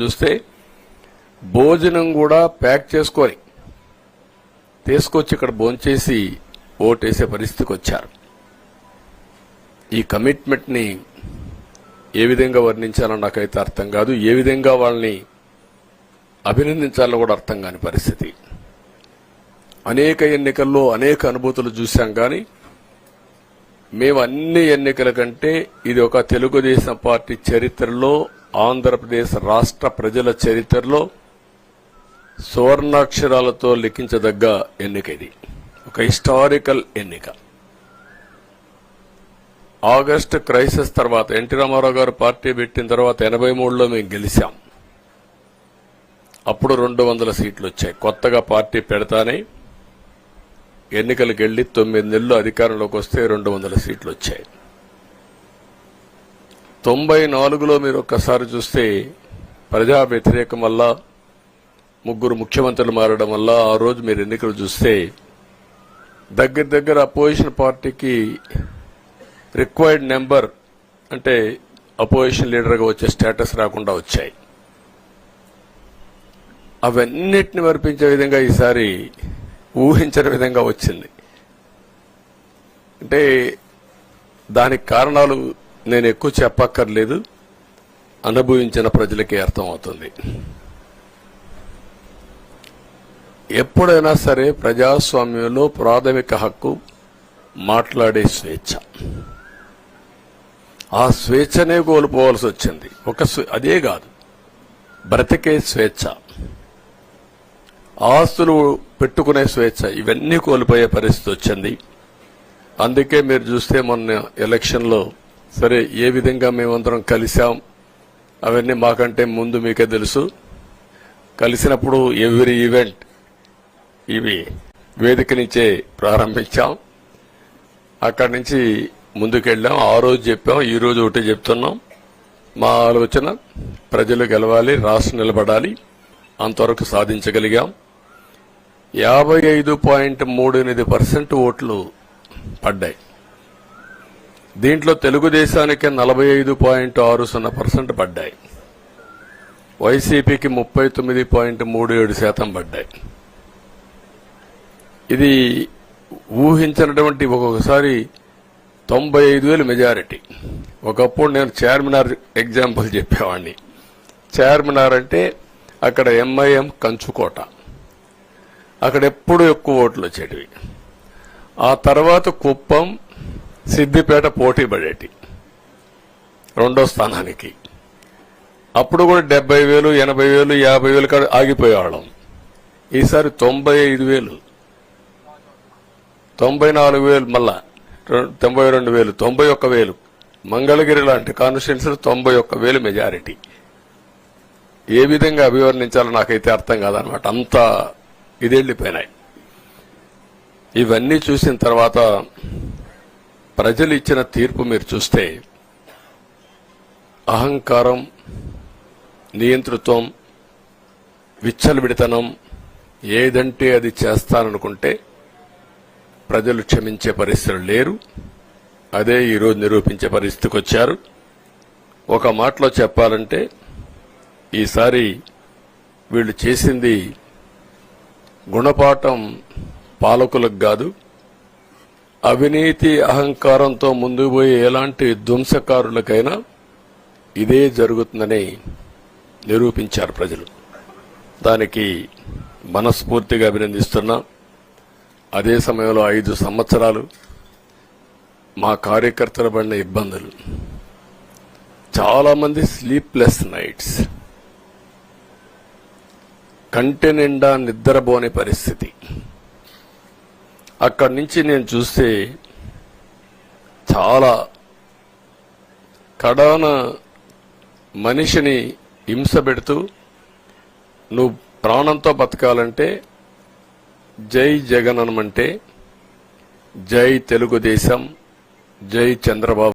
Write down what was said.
చూస్తే భోజనం కూడా ప్యాక్ చేసుకొని తీసుకొచ్చి ఇక్కడ భోంచేసి ఓటేసే పరిస్థితికి వచ్చారు. ఈ కమిట్మెంట్ని ఏ విధంగా వర్ణించాలో నాకైతే అర్థం కాదు. ఏ విధంగా వాళ్ళని అభినందించాలో కూడా అర్థం కాని పరిస్థితి. అనేక ఎన్నికల్లో అనేక అనుభూతులు చూశాం కానీ మేము అన్ని ఎన్నికల కంటే ఇది ఒక తెలుగుదేశం పార్టీ చరిత్రలో ఆంధ్రప్రదేశ్ రాష్ట్ర ప్రజల చరిత్రలో సువర్ణాక్షరాలతో లిఖించదగ్గ ఎన్నిక ఇది ఒక హిస్టారికల్ ఎన్నిక. ఆగస్టు క్రైసిస్ తర్వాత ఎన్టీ రామారావు గారు పార్టీ పెట్టిన తర్వాత ఎనభై మూడులో మేము గెలిచాం. అప్పుడు రెండు వందల సీట్లు వచ్చాయి. కొత్తగా పార్టీ పెడతానే ఎన్నికలకు వెళ్ళి తొమ్మిది నెలలు అధికారంలోకి వస్తే రెండు వందల సీట్లు వచ్చాయి. తొంభై నాలుగులో మీరు ఒక్కసారి చూస్తే ప్రజా వ్యతిరేకం వల్ల ముగ్గురు ముఖ్యమంత్రులు మారడం వల్ల ఆ రోజు మీరు ఎన్నికలు చూస్తే దగ్గర దగ్గర అపోజిషన్ పార్టీకి రిక్వైర్డ్ నెంబర్ అంటే అపోజిషన్ లీడర్గా వచ్చే స్టేటస్ రాకుండా వచ్చాయి. అవన్నిటిని వర్పించే విధంగా ఈసారి ఊహించని విధంగా వచ్చింది. అంటే దానికి కారణాలు నేను ఎక్కువ చెప్పక్కర్లేదు. అనుభవించిన ప్రజలకి అర్థమవుతుంది. ఎప్పుడైనా సరే ప్రజాస్వామ్యంలో ప్రాథమిక హక్కు మాట్లాడే స్వేచ్ఛ. ఆ స్వేచ్ఛనే కోల్పోవలసి వచ్చింది. ఒక స్వే- అదే కాదు. బ్రతికే స్వేచ్ఛ. ఆస్తులు పెట్టుకునే స్వేచ్ఛ. ఇవన్నీ కోల్పోయే పరిస్థితి వచ్చింది. అందుకే మీరు చూస్తే మొన్న ఎలక్షన్లో సరే ఏ విధంగా మేమందరం కలిసాం అవన్నీ మాకంటే ముందు మీకే తెలుసు. కలిసినప్పుడు ఎవ్రీ ఈవెంట్ ఇవి వేదిక నుంచే ప్రారంభించాం. అక్కడి నుంచి ముందుకెళ్ళాం. ఆ రోజు చెప్పాం ఈ రోజు ఒకటి చెప్తున్నాం. మా ఆలోచన ప్రజలు గెలవాలి రాష్ట్రం నిలబడాలి అంతవరకు సాధించగలిగాం. యాభై ఐదు పాయింట్ మూడు ఎనిమిది పర్సెంట్ ఓట్లు పడ్డాయి. దీంట్లో తెలుగుదేశానికి నలభై ఐదు పాయింట్ ఆరు సున్నా పర్సెంట్ పడ్డాయి. వైసీపీకి ముప్పై తొమ్మిది పాయింట్ మూడు ఏడు శాతం పడ్డాయి. ఇది ఊహించినటువంటి ఒక్కొక్కసారి తొంభై ఐదు వేలు మెజారిటీ. ఒకప్పుడు నేను చార్మినార్ ఎగ్జాంపుల్ చెప్పేవాడిని చార్మినార్ అంటే అక్కడ ఎంఐఎం కంచుకోట. అక్కడ ఎప్పుడు ఎక్కువ ఓట్లు వచ్చేటివి. ఆ తర్వాత కుప్పం సిద్దిపేట పోటీ పడేటి. రెండో స్థానానికి. అప్పుడు కూడా డెబ్బై వేలు ఎనభై వేలు యాభై వేలు కాడ ఆగిపోయేవాళ్ళం. ఈసారి తొంభై ఐదు వేలు. తొంభై నాలుగు వేలు మళ్ళా. తొంభై రెండు వేలు తొంభై ఒక్క వేలు. మంగళగిరి లాంటి కాన్స్టిట్యున్సీ తొంభై ఒక్క వేలు మెజారిటీ. ఏ విధంగా అభివర్ణించాలో నాకైతే అర్థం కాదనమాట. అంతా ఇదెళ్ళిపోయినాయి. ఇవన్నీ చూసిన తర్వాత ప్రజలు ఇచ్చిన తీర్పు మీరు చూస్తే అహంకారం నియంతృత్వం విచ్చలవిడితనం ఏదంటే అది చేస్తాననుకుంటే ప్రజలు క్షమించే పరిస్థితులు లేరు. అదే ఈరోజు నిరూపించే పరిస్థితికి వచ్చారు. ఒక మాటలో చెప్పాలంటే ఈసారి వీళ్ళు చేసింది గుణపాఠం పాలకులకు కాదు అవినీతి అహంకారంతో ముందుకు పోయే ఎలాంటి ధ్వంసకారులకైనా ఇదే జరుగుతుందని నిరూపించారు ప్రజలు. దానికి మనస్ఫూర్తిగా అభినందిస్తున్నా. అదే సమయంలో ఐదు సంవత్సరాలు మా కార్యకర్తలు పడిన ఇబ్బందులు. చాలామంది స్లీప్లెస్ నైట్స్ కంటి నిండా నిద్రపోని పరిస్థితి. అక్కడి నుంచి నేను చూస్తే చాలా కడాన మనిషిని హింస పెడుతూ నువ్వు ప్రాణంతో బతకాలంటే జై జగన్ అనమంటే జై తెలుగుదేశం జై చంద్రబాబు